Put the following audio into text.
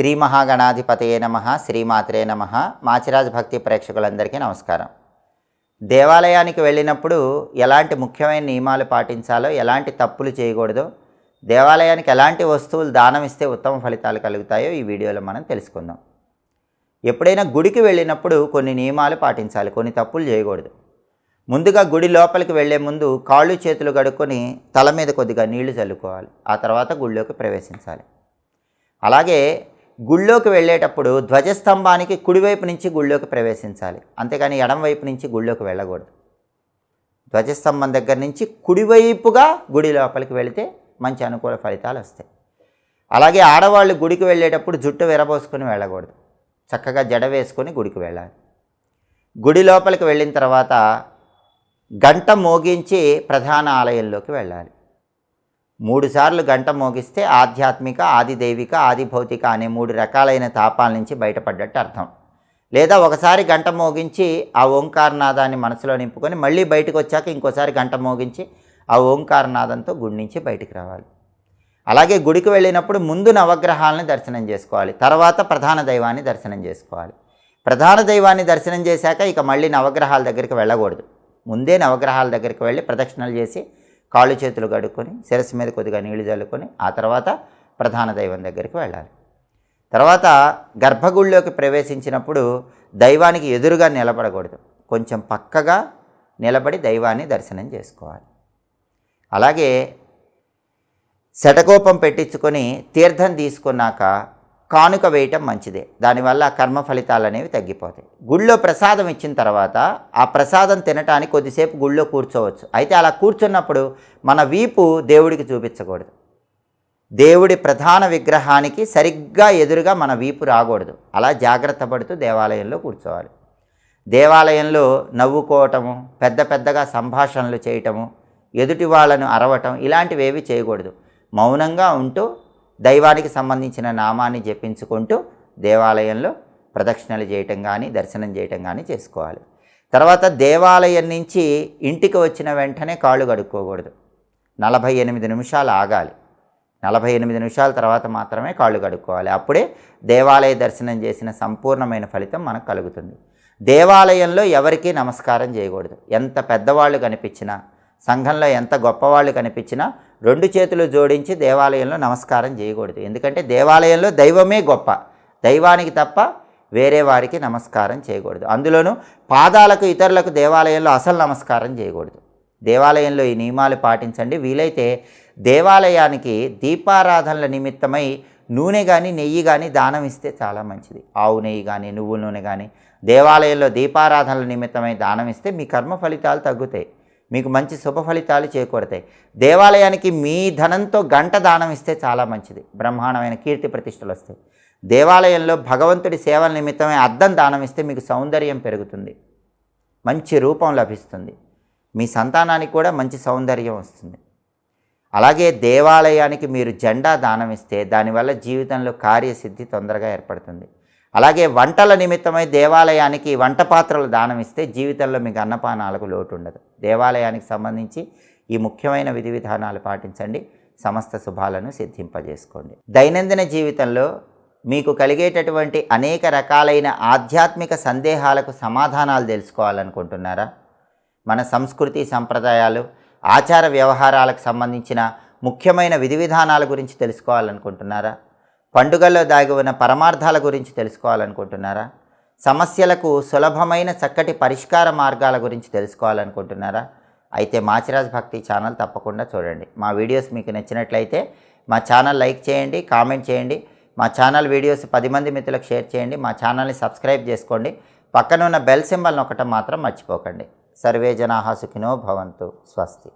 శ్రీ మహాగణాధిపతయే నమ శ్రీమాత్రే నమ. మాచిరాజ్ భక్తి ప్రేక్షకులందరికీ నమస్కారం. దేవాలయానికి వెళ్ళినప్పుడు ఎలాంటి ముఖ్యమైన నియమాలు పాటించాలో ఎలాంటి తప్పులు చేయకూడదో దేవాలయానికి ఎలాంటి వస్తువులు దానం ఇస్తే ఉత్తమ ఫలితాలు కలుగుతాయో ఈ వీడియోలో మనం తెలుసుకుందాం. ఎప్పుడైనా గుడికి వెళ్ళినప్పుడు కొన్ని నియమాలు పాటించాలి కొన్ని తప్పులు చేయకూడదు. ముందుగా గుడి లోపలికి వెళ్ళే ముందు కాళ్ళు చేతులు కడుక్కొని తల మీద కొద్దిగా నీళ్ళు చల్లుకోవాలి. ఆ తర్వాత గుడిలోకి ప్రవేశించాలి. అలాగే గుళ్ళోకి వెళ్ళేటప్పుడు ధ్వజస్తంభానికి కుడివైపు నుంచి గుళ్ళోకి ప్రవేశించాలి. అంతేకాని ఎడంవైపు నుంచి గుళ్ళోకి వెళ్ళకూడదు. ధ్వజస్తంభం దగ్గర నుంచి కుడివైపుగా గుడి లోపలికి వెళితే మంచి అనుకూల ఫలితాలు వస్తాయి. అలాగే ఆడవాళ్ళు గుడికి వెళ్ళేటప్పుడు జుట్టు విరబోసుకొని వెళ్ళకూడదు. చక్కగా జడ వేసుకొని గుడికి వెళ్ళాలి. గుడి లోపలికి వెళ్ళిన తర్వాత గంట మోగించి ప్రధాన ఆలయంలోకి వెళ్ళాలి. మూడుసార్లు గంట మోగిస్తే ఆధ్యాత్మిక ఆది దైవిక అనే మూడు రకాలైన తాపాల నుంచి బయటపడ్డట్టు అర్థం. లేదా ఒకసారి గంట మోగించి ఆ ఓంకారనాదాన్ని మనసులో నింపుకొని మళ్ళీ బయటకు వచ్చాక ఇంకోసారి గంట మోగించి ఆ ఓంకారనాదంతో గుడి నుంచి బయటికి రావాలి. అలాగే గుడికి వెళ్ళినప్పుడు ముందు నవగ్రహాలను దర్శనం చేసుకోవాలి. తర్వాత ప్రధాన దైవాన్ని దర్శనం చేసుకోవాలి. ప్రధాన దైవాన్ని దర్శనం చేశాక ఇక మళ్ళీ నవగ్రహాల దగ్గరికి వెళ్ళకూడదు. ముందే నవగ్రహాల దగ్గరికి వెళ్ళి ప్రదక్షిణలు చేసి కాళ్ళు చేతులు కడుక్కొని శిరస్సు మీద కొద్దిగా నీళ్ళు చల్లుకొని ఆ తర్వాత ప్రధాన దైవం దగ్గరికి వెళ్ళాలి. తర్వాత గర్భగుడిలోకి ప్రవేశించినప్పుడు దైవానికి ఎదురుగా నిలబడకూడదు. కొంచెం పక్కగా నిలబడి దైవాన్ని దర్శనం చేసుకోవాలి. అలాగే శటకోపం పెట్టించుకొని తీర్థం తీసుకున్నాక కానుక వేయటం మంచిదే. దానివల్ల కర్మ ఫలితాలు అనేవి తగ్గిపోతాయి. గుళ్ళో ప్రసాదం ఇచ్చిన తర్వాత ఆ ప్రసాదం తినటానికి కొద్దిసేపు గుళ్ళో కూర్చోవచ్చు. అయితే అలా కూర్చున్నప్పుడు మన వీపు దేవుడికి చూపించకూడదు. దేవుడి ప్రధాన విగ్రహానికి సరిగ్గా ఎదురుగా మన వీపు రాకూడదు. అలా జాగ్రత్త పడుతూ దేవాలయంలో కూర్చోవాలి. దేవాలయంలో నవ్వుకోవటము పెద్ద పెద్దగా సంభాషణలు చేయటము ఎదుటి వాళ్ళను అరవటం ఇలాంటివేవి చేయకూడదు. మౌనంగా ఉంటూ దైవానికి సంబంధించిన నామాన్ని జపించుకుంటూ దేవాలయంలో ప్రదక్షిణలు చేయటం కానీ దర్శనం చేయటం కానీ చేసుకోవాలి. తర్వాత దేవాలయం నుంచి ఇంటికి వచ్చిన వెంటనే కాళ్ళు కడుక్కోకూడదు. నలభై ఎనిమిది నిమిషాలు ఆగాలి. నలభై ఎనిమిది నిమిషాల తర్వాత మాత్రమే కాళ్ళు కడుక్కోవాలి. అప్పుడే దేవాలయ దర్శనం చేసిన సంపూర్ణమైన ఫలితం మనకు కలుగుతుంది. దేవాలయంలో ఎవరికీ నమస్కారం చేయకూడదు. ఎంత పెద్దవాళ్ళు కనిపించినా సంఘంలో ఎంత గొప్పవాళ్ళు కనిపించినా రెండు చేతులు జోడించి దేవాలయంలో నమస్కారం చేయకూడదు. ఎందుకంటే దేవాలయంలో దైవమే గొప్ప. దైవానికి తప్ప వేరే వారికి నమస్కారం చేయకూడదు. అందులోనూ పాదాలకు ఇతరులకు దేవాలయంలో అసలు నమస్కారం చేయకూడదు. దేవాలయంలో ఈ నియమాలు పాటించండి. వీలైతే దేవాలయానికి దీపారాధనల నిమిత్తమై నూనె కానీ నెయ్యి కానీ దానం ఇస్తే చాలా మంచిది. ఆవు నెయ్యి కానీ నువ్వుల నూనె కానీ దేవాలయంలో దీపారాధనల నిమిత్తమై దానం ఇస్తే మీ కర్మ ఫలితాలు తగ్గుతాయి. మీకు మంచి శుభ ఫలితాలు చేకూరతాయి. దేవాలయానికి మీ ధనంతో గంట దానం ఇస్తే చాలా మంచిది. బ్రహ్మాండమైన కీర్తి ప్రతిష్టలు వస్తాయి. దేవాలయంలో భగవంతుడి సేవల నిమిత్తమే అద్దం దానం ఇస్తే మీకు సౌందర్యం పెరుగుతుంది. మంచి రూపం లభిస్తుంది. మీ సంతానానికి కూడా మంచి సౌందర్యం వస్తుంది. అలాగే దేవాలయానికి మీరు జెండా దానం ఇస్తే దానివల్ల జీవితంలో కార్యసిద్ధి తొందరగా ఏర్పడుతుంది. అలాగే వంటల నిమిత్తమై దేవాలయానికి వంట పాత్రలు దానం ఇస్తే జీవితంలో మీకు అన్నపానాలకు లోటు ఉండదు దేవాలయానికి సంబంధించి ఈ ముఖ్యమైన విధి విధానాలు పాటించండి. సమస్త శుభాలను సిద్ధింపజేసుకోండి. దైనందిన జీవితంలో మీకు కలిగేటటువంటి అనేక రకాలైన ఆధ్యాత్మిక సందేహాలకు సమాధానాలు తెలుసుకోవాలనుకుంటున్నారా? మన సంస్కృతి సంప్రదాయాలు ఆచార వ్యవహారాలకు సంబంధించిన ముఖ్యమైన విధి విధానాల గురించి తెలుసుకోవాలనుకుంటున్నారా? పండుగల్లో దాగి ఉన్న పరమార్థాల గురించి తెలుసుకోవాలనుకుంటున్నారా? సమస్యలకు సులభమైన చక్కటి పరిష్కార మార్గాల గురించి తెలుసుకోవాలనుకుంటున్నారా? అయితే మాచిరాజ్ భక్తి ఛానల్ తప్పకుండా చూడండి. మా వీడియోస్ మీకు నచ్చినట్లయితే మా ఛానల్ లైక్ చేయండి కామెంట్ చేయండి. మా ఛానల్ వీడియోస్ పది మంది మిత్రులకు షేర్ చేయండి. మా ఛానల్ని సబ్స్క్రైబ్ చేసుకోండి. పక్కన ఉన్న బెల్ సింబల్ని ఒకటం మాత్రం మర్చిపోకండి. సర్వే జనాహా సుఖినో భవంతు. స్వస్తి.